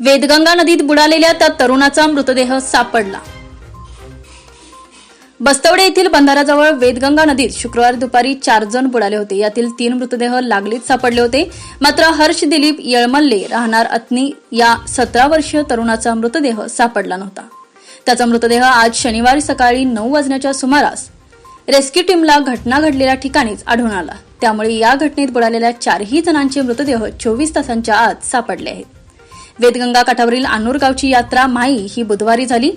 वेदगंगा नदीत बुडालेल्या त्या तरुणाचा मृतदेह सापडला. बस्तवडे येथील बंधाऱ्याजवळ वेदगंगा नदीत शुक्रवारी दुपारी चार जण बुडाले होते. यातील तीन मृतदेह लागलीच सापडले होते. मात्र हर्ष दिलीप येळमल्ले राहणार अत्नी या सतरा वर्षीय तरुणाचा मृतदेह सापडला नव्हता. त्याचा मृतदेह आज शनिवारी सकाळी नऊ वाजण्याच्या सुमारास रेस्क्यू टीमला घटना घडलेल्या ठिकाणीच आढळून आला. त्यामुळे या घटनेत बुडालेल्या चारही जणांचे मृतदेह चोवीस तासांच्या आत सापडले आहेत. वेदगंगा काठावरील अनूर गावची यात्रा माई ही बुधवारी झाली.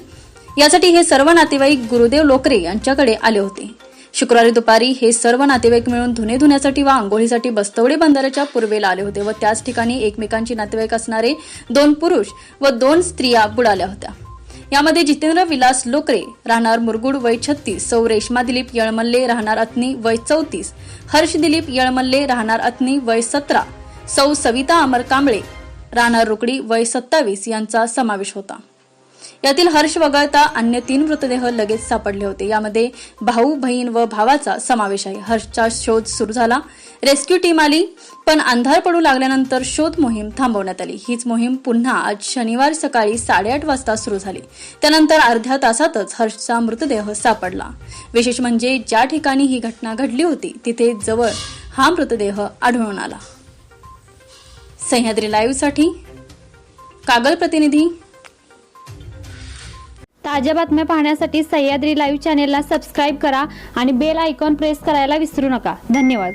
यासाठी हे सर्व नातेवाईक गुरुदेव लोकरे यांच्याकडे आले होते. शुक्रवारी दुपारी हे सर्व नातेवाईक मिळून धुणे धुण्यासाठी व आंघोळीसाठी बस्तवडे बंदराच्या पूर्वेला आले होते व त्याच ठिकाणी एकमेकांची नातेवाईक असणारे दोन पुरुष व दोन स्त्रिया बुडाल्या होत्या. यामध्ये जितेंद्र विलास लोकरे राहणार मुरगुड वय छत्तीस सौ रेश्मा दिलीप येळमल्ले राहणार अत्नी वय चौतीस हर्ष दिलीप येळमल्ले राहणार अत्नी वय सतरा सौ सविता अमर कांबळे राणा रुकडी वय सत्तावीस यांचा समावेश होता. यातील हर्ष वगळता अन्य तीन मृतदेह लगेच सापडले होते. यामध्ये भाऊ बहीण व भावाचा समावेश आहे. हर्षचा शोध सुरू झाला. रेस्क्यू टीम आली पण अंधार पडू लागल्यानंतर शोध मोहीम थांबवण्यात आली. हीच मोहीम पुन्हा आज शनिवार सकाळी साडेआठ वाजता सुरू झाली. त्यानंतर अर्ध्या तासातच हर्षचा मृतदेह सापडला. विशेष म्हणजे ज्या ठिकाणी ही घटना घडली होती तिथे जवळ हा मृतदेह आढळून आला. सह्याद्री लाईव्हसाठी कागल प्रतिनिधी. ताज्या बातम्या पाहण्यासाठी सह्याद्री लाईव्ह चॅनेलला सबस्क्राईब करा आणि बेल आयकॉन प्रेस करायला विसरू नका. धन्यवाद.